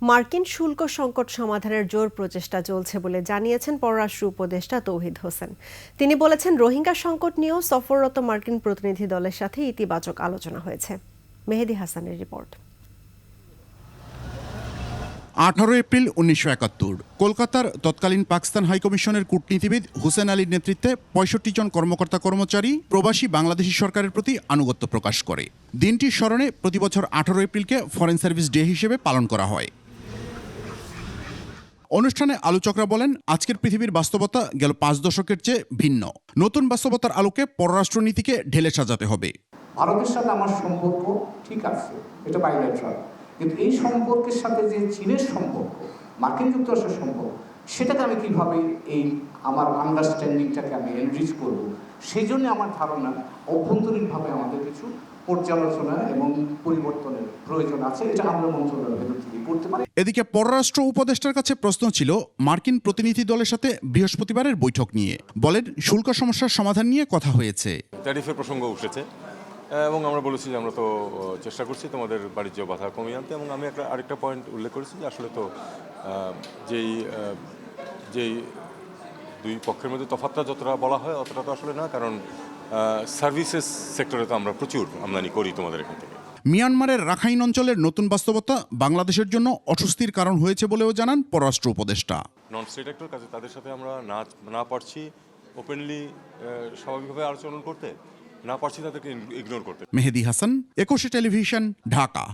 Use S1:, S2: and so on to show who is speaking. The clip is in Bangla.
S1: মার্কিন শুল্ক সংকট সমাধানের জোর প্রচেষ্টা চলছে বলে জানিয়েছেন পররাষ্ট্র উপদেষ্টা তৌহিদ হোসেন। তিনি বলেছেন, রোহিঙ্গা সংকট নিয়েও সফররত মার্কিন প্রতিনিধি দলের সাথে ইতিবাচক আলোচনা হয়েছে। মেহেদি হাসানের রিপোর্ট।
S2: আঠারো এপ্রিল উনিশশো একাত্তর, কলকাতার তৎকালীন পাকিস্তান হাইকমিশনের কূটনীতিবিদ হুসেন আলীর নেতৃত্বে পঁয়ষট্টি জন কর্মকর্তা কর্মচারী প্রবাসী বাংলাদেশি সরকারের প্রতি আনুগত্য প্রকাশ করে। দিনটির স্মরণে প্রতিবছর আঠারো এপ্রিলকে ফরেন সার্ভিস ডে হিসেবে পালন করা হয়। অনুষ্ঠানে আলোচকরা বলেন, আজকের পৃথিবীর বাস্তবতা গেল পাঁচ দশকের চেয়ে ভিন্ন। নতুন বাস্তবতার আলোকে পররাষ্ট্রনীতিকে ঢেলে সাজাতে হবে।
S3: ভারতের সাথে আমার সম্পর্ক ঠিক আছে, এটা বাইলেট্রাল কিন্তু এই সম্পর্কের সাথে যে চীনের সম্পর্ক, মার্কিন যুক্তরাষ্ট্রের সম্পর্ক সেটাকে আমি কীভাবে এই আমার আন্ডারস্ট্যান্ডিংটাকে আমি এনরিচ করব? সেই জন্য আমার ধারণা অভ্যন্তরীণভাবে আমাদের কিছু পর্যালোচনা এবং পরিবর্তনের প্রয়োজন আছে। এটা আমরা মন্ত্রণালয়ের ভেতর থেকে করতে পারি।
S2: এদিকে পররাষ্ট্র উপদেষ্টার কাছে প্রশ্ন ছিল মার্কিন প্রতিনিধি দলের সাথে বৃহস্পতিবারের বৈঠক নিয়ে। বলেন শুল্ক সমস্যার সমাধান নিয়ে কথা হয়েছে।
S4: ট্যারিফের প্রসঙ্গ উঠেছে এবং আমরা বলেছি যে আমরা তো চেষ্টা করছি তোমাদের বাণিজ্য বাধা কমিয়ে আনতে এবং আমি একটা আরেকটা পয়েন্ট উল্লেখ করেছি যে আসলে তো যেই যেই দুই পক্ষের মধ্যে তফাতটা যতটা বলা হয় অতটা তো আসলে না কারণ সার্ভিসেস সেক্টরে তো আমরা প্রচুর আমদানি করি তোমাদের এখান থেকে।
S2: মিয়ানমারের রাখাইন অঞ্চলের নতুন বাস্তবতা বাংলাদেশের জন্য অস্বস্তির কারণ হয়েছে বলেও জানান পররাষ্ট্র উপদেষ্টা।
S4: নন স্টেট অ্যাক্টর কাজে তাদের সাথে আমরা না না পারছি ওপেনলি স্বাভাবিকভাবে আলোচনা করতে না পারছি তাদেরকে ইগনোর করতে।
S2: মেহেদি হাসান একুশে টেলিভিশন ঢাকা।